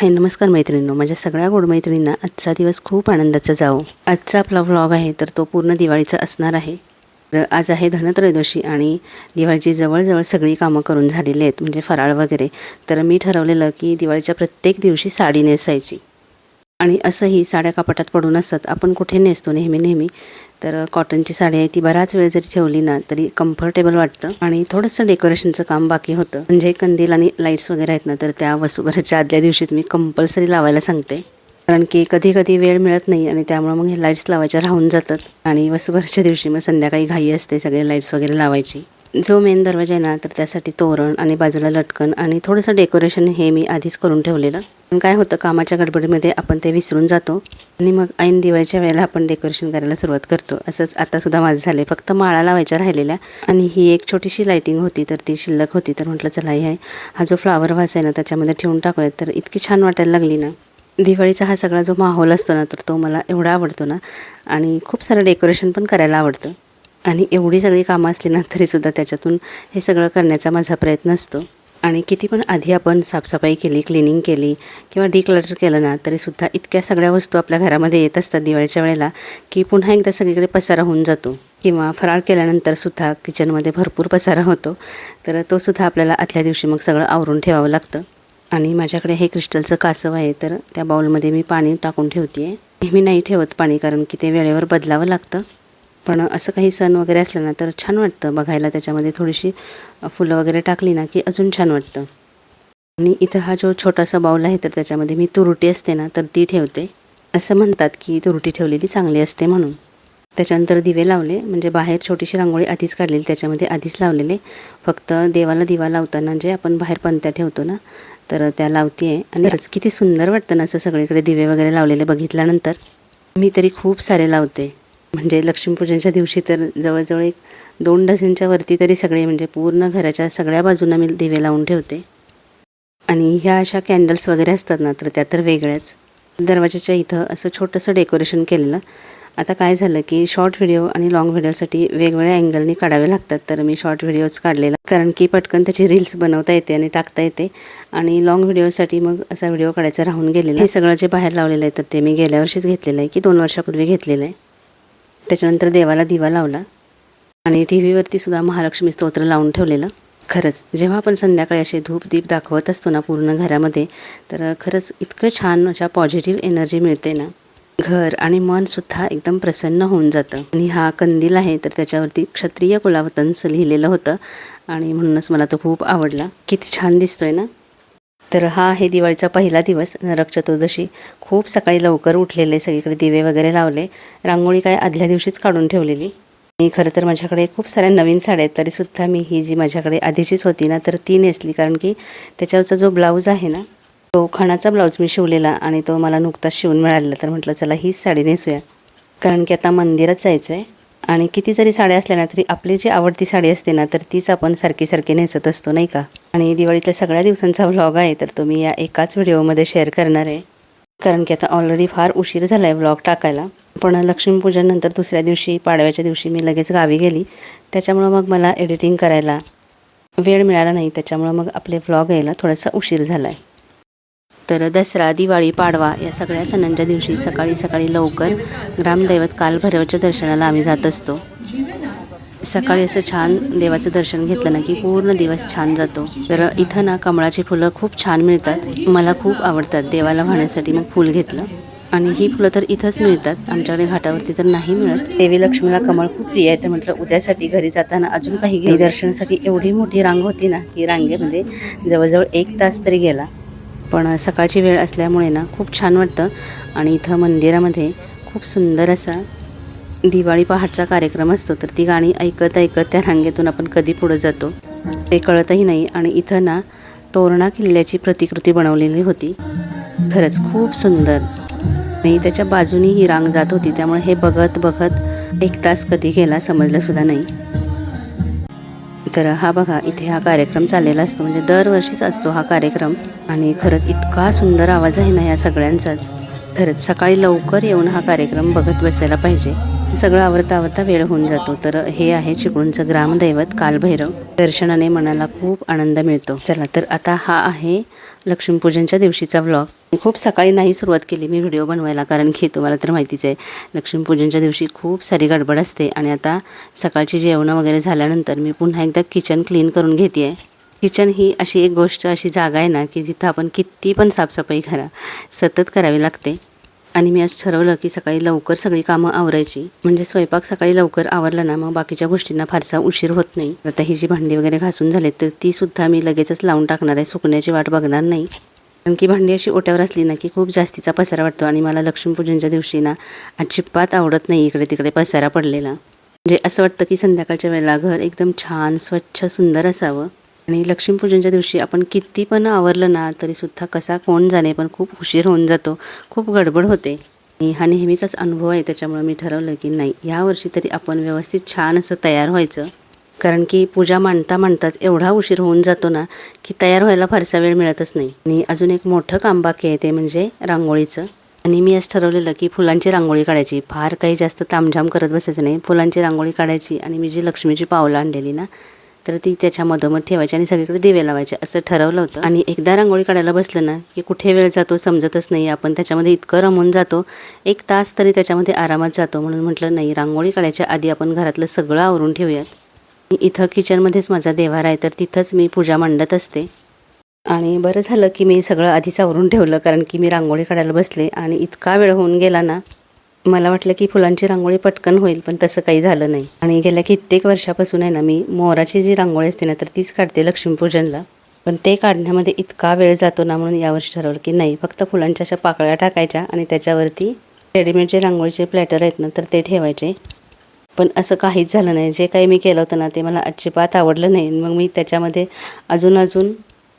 हाय नमस्कार मैत्रिणींनो. माझ्या सगळ्या गोड मैत्रिणींना आजचा दिवस खूप आनंदाचा जावो. आजचा आपला व्लॉग आहे तर तो पूर्ण दिवाळीचा असणार आहे. तर आज आहे धनत्रयोदशी आणि दिवाळीची जवळजवळ सगळी कामं करून झालेली आहेत म्हणजे फराळ वगैरे. तर मी ठरवलेलं की दिवाळीच्या प्रत्येक दिवशी साडी नेसायची. आणि असंही साड्या कपाटात पडून असतात आपण कुठे नेसतो नेहमी नेहमी तर कॉटनची साडी आहे ती बराच वेळ जरी ठेवली ना तरी कम्फर्टेबल वाटतं. आणि थोडंसं डेकोरेशनचं काम बाकी होतं. म्हणजे कंदील आणि लाईट्स वगैरे आहेत ना तर त्या वसुभराच्या आदल्या दिवशीच मी कंपल्सरी लावायला सांगते. कारण की कधी कधी वेळ मिळत नाही आणि त्यामुळे मग हे लाईट्स लावायच्या राहून जातात. आणि वसुभराच्या दिवशी मग संध्याकाळी घाई असते सगळे लाईट्स वगैरे लावायची. जो मेन दरवाजा आहे ना तर त्यासाठी तोरण आणि बाजूला लटकन आणि थोडंसं डेकोरेशन हे मी आधीच करून ठेवलेलं. पण काय होतं कामाच्या गडबडीमध्ये आपण ते विसरून जातो आणि मग ऐन दिवाळीच्या वेळेला आपण डेकोरेशन करायला सुरुवात करतो. असंच आतासुद्धा माझं झालं आहे फक्त माळा लावायच्या राहिलेल्या आणि ही एक छोटीशी लाईटिंग होती तर ती शिल्लक होती तर म्हटलं चला ही आहे. हा जो फ्लावर वास आहे ना त्याच्यामध्ये ठेवून टाकूयात. तर इतकी छान वाटायला लागली ना. दिवाळीचा हा सगळा जो माहोल असतो ना तर तो मला एवढा आवडतो ना. आणि खूप सारं डेकोरेशन पण करायला आवडतं. आणि एवढी सगळी कामं असली ना तरीसुद्धा त्याच्यातून हे सगळं करण्याचा माझा प्रयत्न असतो. आणि किती पण आधी आपण साफसफाई केली क्लिनिंग केली किंवा डिक्लटर केलं ना तरीसुद्धा इतक्या सगळ्या वस्तू आपल्या घरामध्ये येत असतात दिवाळीच्या वेळेला की पुन्हा एकदा सगळीकडे पसारा होऊन जातो. किंवा फराळ केल्यानंतरसुद्धा किचनमध्ये भरपूर पसारा होतो. तर तोसुद्धा आपल्याला आदल्या दिवशी मग सगळं आवरून ठेवावं लागतं. आणि माझ्याकडे हे क्रिस्टलचं कासव आहे तर त्या बाउलमध्ये मी पाणी टाकून ठेवते आहे नेहमी नाही ठेवत पाणी कारण की ते वेळेवर बदलावं लागतं. पण असं काही सण वगैरे असलं ना तर छान वाटतं बघायला. त्याच्यामध्ये थोडीशी फुलं वगैरे टाकली ना की अजून छान वाटतं. आणि इथं हा जो छोटासा बाऊल आहे तर त्याच्यामध्ये मी तुरुटी असते ना तर ती ठेवते. असं म्हणतात की तुरुटी ठेवलेली चांगली असते म्हणून. त्याच्यानंतर दिवे लावले म्हणजे बाहेर छोटीशी रांगोळी आधीच काढलेली त्याच्यामध्ये आधीच लावलेले. फक्त देवाला दिवा लावताना जे आपण बाहेर पंत्या ठेवतो ना तर त्या लावते आहे आणि किती सुंदर वाटतं ना असं सगळीकडे दिवे वगैरे लावलेले बघितल्यानंतर. मी तरी खूप सारे लावते. म्हणजे लक्ष्मीपूजनच्या दिवशी तर जवळजवळ एक दोन डझनच्या वरती तरी सगळे म्हणजे पूर्ण घराच्या सगळ्या बाजूंना मी दिवे लावून ठेवते. आणि ह्या अशा कॅन्डल्स वगैरे असतात ना तर त्या तर वेगळ्याच. दरवाजाच्या इथं असं छोटंसं डेकोरेशन केलेलं. आता काय झालं की शॉर्ट व्हिडिओ आणि लाँग व्हिडिओसाठी वेगवेगळ्या अँगलनी काढावे लागतात तर मी शॉर्ट व्हिडिओज काढलेला. कारण की पटकन त्याची रील्स बनवता येते आणि टाकता येते. आणि लाँग व्हिडिओसाठी मग असा व्हिडिओ काढायचा राहून गेलेला. हे सगळं जे बाहेर लावलेलं आहे तर ते मी गेल्या वर्षीच घेतलेलं आहे की दोन वर्षापूर्वी घेतलेलं आहे. त्याच्यानंतर देवाला दिवा लावला. आणि टी व्हीवरती सुद्धा महालक्ष्मी स्तोत्र लावून ठेवलेलं. खरंच जेव्हा आपण संध्याकाळी असे धूप दीप दाखवत असतो ना पूर्ण घरामध्ये तर खरंच इतकं छान अशा पॉझिटिव्ह एनर्जी मिळते ना. घर आणि मनसुद्धा एकदम प्रसन्न होऊन जातं. आणि हा कंदील आहे तर त्याच्यावरती क्षत्रिय कुलावतंस लिहिलेलं होतं. आणि म्हणूनच मला तो खूप आवडला. किती छान दिसतोय ना. तर हा आहे दिवाळीचा पहिला दिवस नरक चतुर्दशी. खूप सकाळी लवकर उठलेले सगळीकडे दिवे वगैरे लावले. रांगोळी काय आदल्या दिवशीच काढून ठेवलेली. आणि खरं तर माझ्याकडे खूप साऱ्या नवीन साड्या आहेत तरीसुद्धा मी ही जी माझ्याकडे आधीचीच होती ना तर ती नेसली. कारण की त्याच्यावरचा जो ब्लाऊज आहे ना तो खणाचा ब्लाऊज मी शिवलेला आणि तो मला नुकताच शिवून मिळालेला. तर म्हटलं चला हीच साडी नेसूया. कारण की आता मंदिरात जायचं आहे आणि किती जरी साड्या असल्या ना तरी आपली जी आवडती साडी असते ना तर तीच आपण सारखी सारखी नेसत असतो नाही का? आणि दिवाळीतल्या सगळ्या दिवसांचा व्लॉग आहे तर तुम्ही या एकाच व्हिडिओमध्ये शेअर करणार आहे. कारण की आता ऑलरेडी फार उशीर झाला आहे व्लॉग टाकायला. पण लक्ष्मीपूजननंतर दुसऱ्या दिवशी पाडव्याच्या दिवशी मी लगेच गावी गेली. त्याच्यामुळं मग मला एडिटिंग करायला वेळ मिळाला नाही. त्याच्यामुळं मग आपले व्लॉग यायला थोडासा उशीर झाला आहे तर दसरा दिवाळी पाडवा या सगळ्या सणांच्या दिवशी सकाळी सकाळी लवकर ग्रामदैवत कालभैरवाच्या दर्शनाला आम्ही जात असतो. सकाळी असं छान देवाचं दर्शन घेतलं ना की पूर्ण दिवस छान जातो. तर इथं ना कमळाची फुलं खूप छान मिळतात. मला खूप आवडतात देवाला वाहण्यासाठी मग फुल घेतलं. आणि ही फुलं तर इथंच मिळतात. आमच्याकडे घाटावरती तर नाही मिळत. देवी लक्ष्मीला कमळ खूप प्रिय आहे. तर म्हटलं उद्यासाठी घरी जाताना अजून काही दर्शनासाठी एवढी मोठी रांग होती ना की रांगेमध्ये जवळजवळ एक तास तरी गेला. पण सकाळची वेळ असल्यामुळे ना खूप छान वाटतं. आणि इथं मंदिरामध्ये खूप सुंदर असा दिवाळी पहाटचा कार्यक्रम असतो. तर ती गाणी ऐकत ऐकत त्या रांगेतून आपण कधी पुढं जातो ते कळतही नाही. आणि इथं ना तोरणा किल्ल्याची प्रतिकृती बनवलेली होती. खरंच खूप सुंदर. नाही त्याच्या बाजूनी ही रांग जात होती. त्यामुळे हे बघत बघत एक तास कधी गेला समजलं सुद्धा नाही. तर हा बघा इथे हा कार्यक्रम चाललेला असतो. म्हणजे दरवर्षीच असतो हा कार्यक्रम. आणि खरंच इतका सुंदर आवाज आहे ना या सगळ्यांचाच. खरंच सकाळी लवकर येऊन हा कार्यक्रम बघत बसायला पाहिजे. सगळं आवरता आवरता वेळ होऊन जातो. तर हे आहे चिपळूणचं ग्रामदैवत कालभैरव. दर्शनाने मनाला खूप आनंद मिळतो. चला तर आता हा आहे लक्ष्मीपूजनच्या दिवशीचा व्लॉग खूप सकाळी नाही सुरुवात केली मी व्हिडिओ बनवायला कारण की तुम्हाला तर माहितीच आहे लक्ष्मीपूजनच्या दिवशी खूप सारी गडबड असते. आणि आता सकाळची जेवणं वगैरे झाल्यानंतर मी पुन्हा एकदा किचन क्लीन करून घेते आहे किचन ही अशी एक गोष्ट अशी जागा आहे ना की जिथं आपण किती पण साफसफाई करा सतत करावी लागते. आणि मी आज ठरवलं की सकाळी लवकर सगळी कामं आवरायची. म्हणजे स्वयंपाक सकाळी लवकर आवरला ना मग बाकीच्या गोष्टींना फारसा उशीर होत नाही. आता ही जी भांडी वगैरे घासून झालीत तर ती सुद्धा मी लगेचच लावून टाकणार आहे. सुकण्याची वाट बघणार नाही. कारण की भांडी अशी ओट्यावर असली ना की खूप जास्तीचा पसारा वाटतो. आणि मला लक्ष्मीपूजनच्या दिवशी ना अजिबात आवडत नाही इकडे तिकडे पसारा पडलेला. म्हणजे असं वाटतं की संध्याकाळच्या वेळेला घर एकदम छान स्वच्छ सुंदर असावं. आणि लक्ष्मीपूजनच्या दिवशी आपण किती पण आवरलं ना तरीसुद्धा कसा कोण जाणे पण खूप उशीर होऊन जातो. खूप गडबड होते. आणि हा नेहमीचाच अनुभव आहे त्याच्यामुळे मी ठरवलं की नाही यावर्षी तरी आपण व्यवस्थित छान असं तयार व्हायचं. कारण की पूजा मांडता मांडताच एवढा उशीर होऊन जातो ना की तयार व्हायला फारसा वेळ मिळतच नाही. आणि अजून एक मोठं काम बाकी आहे ते म्हणजे रांगोळीचं. आणि मी आज ठरवलेलं की फुलांची रांगोळी काढायची. फार काही जास्त तामझाम करत बसायचं नाही. फुलांची रांगोळी काढायची आणि मी जी लक्ष्मीची पावलं आणलेली ना तर ती त्याच्या मधोमध ठेवायची आणि सगळीकडे दिवे लावायचे असं ठरवलं होतं. आणि एकदा रांगोळी काढायला बसलं ना की कुठे वेळ जातो समजतच नाही. आपण त्याच्यामध्ये इतकं रमून जातो एक तास तरी त्याच्यामध्ये आरामात जातो. म्हणून म्हटलं नाही रांगोळी काढायच्या आधी आपण घरातलं सगळं आवरून ठेवूयात. इथं किचनमध्येच माझा देवार आहे तर तिथंच मी पूजा मांडत असते. आणि बरं झालं की मी सगळं आधीच आवरून ठेवलं कारण की मी रांगोळी काढायला बसले. आणि इतका वेळ होऊन गेला ना मला वाटलं की फुलांची रांगोळी पटकन होईल पण तसं काही झालं नाही. आणि गेल्या कित्येक वर्षापासून आहे ना मी मोराची जी रांगोळी असते ना तर तीच काढते लक्ष्मीपूजनला. पण ते काढण्यामध्ये इतका वेळ जातो ना म्हणून यावर्षी ठरवलं की नाही फक्त फुलांच्या अशा पाकळ्या टाकायच्या आणि त्याच्यावरती रेडीमेड जे रांगोळीचे प्लॅटर आहेत ना तर ते ठेवायचे. पण असं काहीच झालं नाही. जे काही मी केलं होतं ना ते मला अजिबात आवडलं नाही. मग मी त्याच्यामध्ये अजून अजून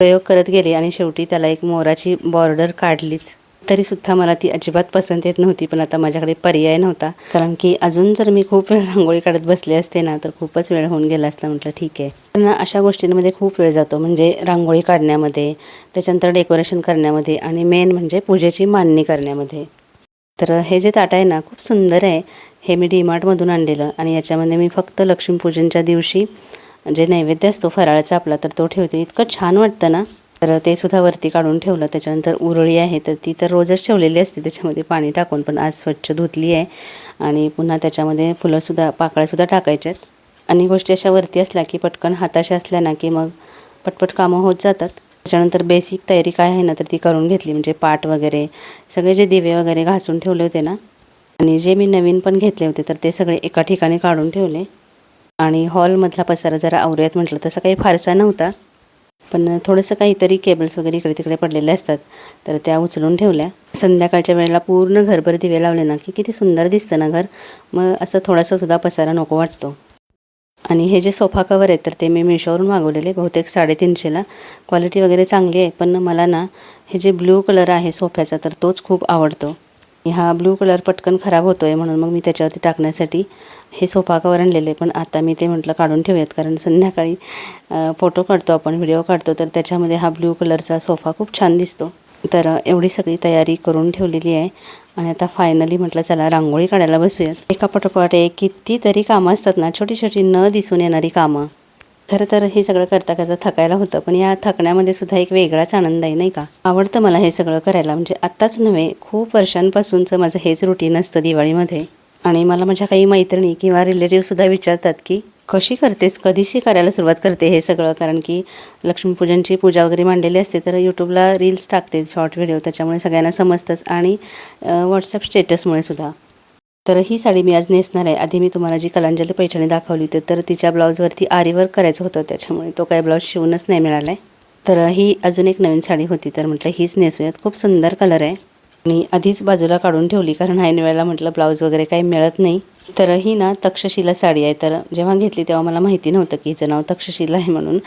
प्रयोग करत गेले आणि शेवटी त्याला एक मोराची बॉर्डर काढलीच. तरीसुद्धा मला ती अजिबात पसंत येत नव्हती पण आता माझ्याकडे पर्याय नव्हता. कारण की अजून जर मी खूप वेळ रांगोळी काढत बसले असते ना तर खूपच वेळ होऊन गेला असता म्हटलं ठीक आहे. पण अशा गोष्टींमध्ये खूप वेळ जातो म्हणजे रांगोळी काढण्यामध्ये त्याच्यानंतर डेकोरेशन करण्यामध्ये आणि मेन म्हणजे पूजेची मांडणी करण्यामध्ये. तर हे जे ताट आहे ना खूप सुंदर आहे. हे मी डीमार्टमधून आणलेलं आणि याच्यामध्ये मी फक्त लक्ष्मीपूजनच्या दिवशी जे नैवेद्य असतो फराळाचा आपला तर तो ठेवते. इतकं छान वाटतं ना. तर ते सुद्धा वरती काढून ठेवलं. त्याच्यानंतर उरळी आहे तर ती तर रोजच ठेवलेली असते. त्याच्यामध्ये पाणी टाकून पण आज स्वच्छ धुतली आहे. आणि पुन्हा त्याच्यामध्ये फुलंसुद्धा पाकळ्यासुद्धा टाकायच्यात आणि गोष्टी अशा वरती असल्या की पटकन हाताशी असल्या ना की मग पटपट कामं होत जातात. त्याच्यानंतर बेसिक तयारी काय आहे ना तर ती करून घेतली. म्हणजे पाट वगैरे सगळे जे दिवे वगैरे घासून ठेवले होते ना आणि जे मी नवीन पण घेतले होते तर ते सगळे एका ठिकाणी काढून ठेवले. आणि हॉलमधला पसारा जरा आवरूयात म्हटलं तसं काही फारसा नव्हता. पण थोडंसं काहीतरी केबल्स वगैरे इकडे तिकडे पडलेले असतात. तर त्या उचलून ठेवल्या. संध्याकाळच्या वेळेला पूर्ण घरभर दिवे लावले ना की किती सुंदर दिसतं ना घर. मग असं थोडासा सुद्धा पसारा नको वाटतो. आणि हे जे सोफा कवर आहेत तर ते मी मिशोवरून मागवलेले बहुतेक साडेतीनशेला. क्वालिटी वगैरे चांगली आहे पण मला ना हे जे ब्ल्यू कलर आहे सोफ्याचा तर तोच खूप आवडतो. हा ब्लू कलर पटकन खराब होतो आहे म्हणून मग मी त्याच्यावरती टाकण्यासाठी हे सोफा कवर आणलेले पण आता मी ते म्हटलं काढून ठेवूयात. कारण संध्याकाळी फोटो काढतो आपण व्हिडिओ काढतो तर त्याच्यामध्ये हा ब्ल्यू कलरचा सोफा खूप छान दिसतो. तर एवढी सगळी तयारी करून ठेवलेली आहे. आणि आता फायनली म्हटलं चला रांगोळी काढायला बसूयात. एका पटोपाट एक कितीतरी कामं असतात ना छोटी छोटी न दिसून येणारी कामं. खरं तर हे सगळं करता करता थकायला होतं पण या थकण्यामध्ये सुद्धा एक वेगळाच आनंद आहे नाही का? आवडतं मला हे सगळं करायला. म्हणजे आत्ताच नव्हे खूप वर्षांपासूनचं माझं हेच रुटीन असतं दिवाळीमध्ये. आणि मला माझ्या काही मैत्रिणी किंवा रिलेटिव्हसुद्धा विचारतात की कशी करतेस? कधीशी करायला सुरुवात करते हे सगळं? कारण की लक्ष्मीपूजनची पूजा वगैरे मांडलेली असते तर यूट्यूबला रील्स टाकते शॉर्ट व्हिडिओ त्याच्यामुळे सगळ्यांना समजतंच आणि व्हॉट्सअप स्टेटसमुळे सुद्धा. तर ही साडी मी आज नेसणार आहे. आधी मी तुम्हाला जी कलांजली पैठणी दाखवली होती तर तिच्या ब्लाऊजवरती आरीवर्क करायचं होतं. त्याच्यामुळे तो काही ब्लाऊज शिवूनच नाही मिळाला आहे तर ही अजून एक नवीन साडी होती तर म्हटलं हीच नेसूयात. खूप सुंदर कलर आहे. आणि आधीच बाजूला काढून ठेवली कारण ऐन वेळेला म्हटलं ब्लाऊज वगैरे काही मिळत नाही. तर ही ना तक्षशिला साडी आहे. तर जेव्हा घेतली तेव्हा मला माहिती नव्हतं की हिचं नाव तक्षशिला आहे म्हणून.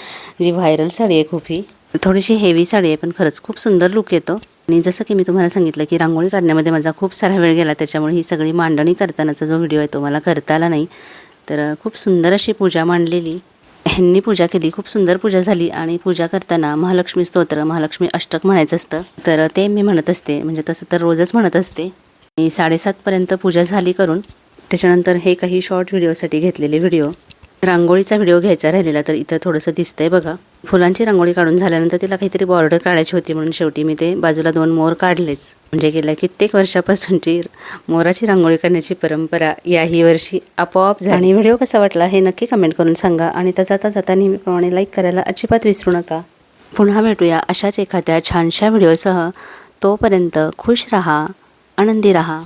जी व्हायरल साडी आहे खूप ही. थोडीशी हेवी साडी आहे पण खरंच खूप सुंदर लुक येतो. आणि जसं की मी तुम्हाला सांगितलं की रांगोळी काढण्यामध्ये माझा खूप सारा वेळ गेला त्याच्यामुळे ही सगळी मांडणी करतानाचा जो व्हिडिओ आहे तो मला करता आला नाही. तर खूप सुंदर अशी पूजा मांडलेली. ह्यांनी पूजा केली. खूप सुंदर पूजा झाली आणि पूजा करताना महालक्ष्मी स्तोत्र महालक्ष्मी अष्टक म्हणायचं असतं. तर ते मी म्हणत असते. म्हणजे तसं तर रोजच म्हणत असते. मी साडेसातपर्यंत पूजा झाली करून त्याच्यानंतर हे काही शॉर्ट व्हिडिओसाठी घेतलेले व्हिडिओ रांगोळीचा व्हिडिओ घ्यायचा राहिलेला तर इथं थोडंसं दिसतंय बघा. फुलांची रांगोळी काढून झाल्यानंतर तिला काहीतरी बॉर्डर काढायची होती म्हणून शेवटी मी ते बाजूला दोन मोर काढलेच. म्हणजे गेल्या कित्येक वर्षापासूनची मोराची रांगोळी काढण्याची परंपरा याही वर्षी आपोआप झाली. आणि व्हिडिओ कसा वाटला हे नक्की कमेंट करून सांगा आणि त्याचा जाता जाता नेहमीप्रमाणे लाईक करायला अजिबात विसरू नका. पुन्हा भेटूया अशाच एखाद्या छानशा व्हिडिओसह. तोपर्यंत खुश रहा आनंदी रहा.